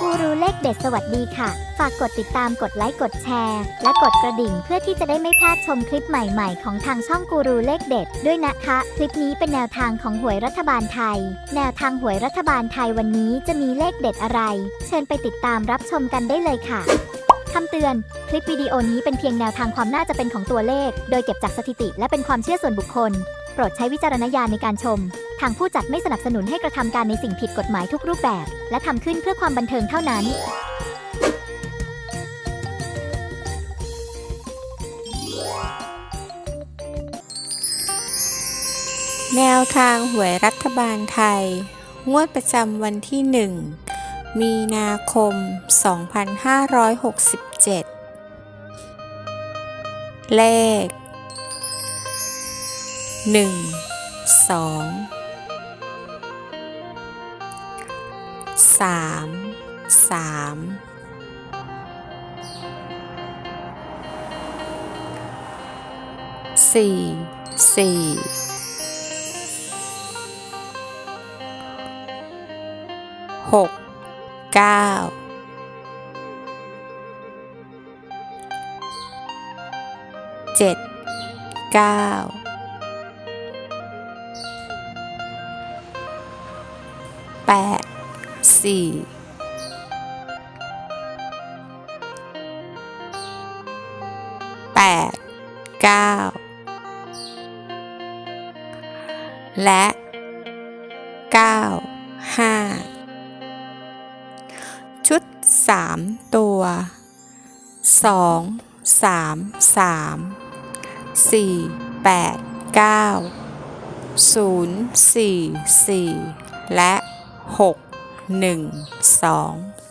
กูรูเลขเด็ดสวัสดีค่ะ ฝากกดติดตามกดไลค์กดแชร์ และกดกระดิ่งเพื่อที่จะได้ไม่พลาดชมคลิปใหม่ๆ ของทางช่องกูรูเลขเด็ด ด้วยนะคะ คลิปนี้เป็นแนวทางของหวยรัฐบาลไทย แนวทางหวยรัฐบาลไทยวันนี้จะมีเลขเด็ดอะไร เชิญไปติดตามรับชมกันได้เลยค่ะคำเตือน คลิปวิดีโอนี้เป็นเพียงแนวทางความน่าจะเป็นของตัวเลข โดยเก็บจากสถิติและเป็นความเชื่อส่วนบุคคล โปรดใช้วิจารณญาณในการชม ทางผู้จัดไม่สนับสนุนให้กระทำการในสิ่งผิดกฎหมายทุกรูปแบบ และทำขึ้นเพื่อความบันเทิงเท่านั้นแนวทางหวยรัฐบาลไทย งวดประจำวันที่ 1 มีนาคม 2567 เลข หนึ่งสองสามสามสี่สี่หกเก้าเจ็ดเก้า แปดสี่แปดเก้าและ 9 5 ชุด 3 ตัว 2 3 3 4 8 9 0 4 4 และ 6 1 2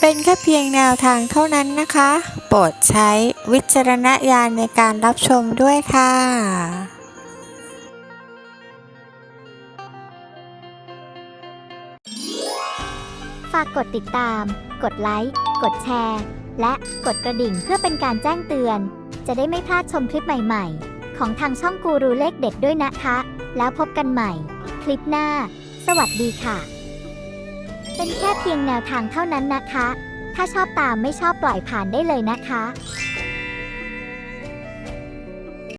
เป็นแค่เพียงแนวทางเท่านั้นนะคะ โปรดใช้วิจารณญาณในการรับชมด้วยค่ะฝากกดติดตาม กดไลค์ กดแชร์ และกดกระดิ่งเพื่อเป็นการแจ้งเตือน จะได้ไม่พลาดชมคลิปใหม่ๆ ของทางช่องกูรูเลขเด็ดด้วยนะคะ แล้วพบกันใหม่ คลิปหน้า สวัสดีค่ะ เป็นแค่เพียงแนวทางเท่านั้นนะคะ ถ้าชอบตามไม่ชอบปล่อยผ่านได้เลยนะคะ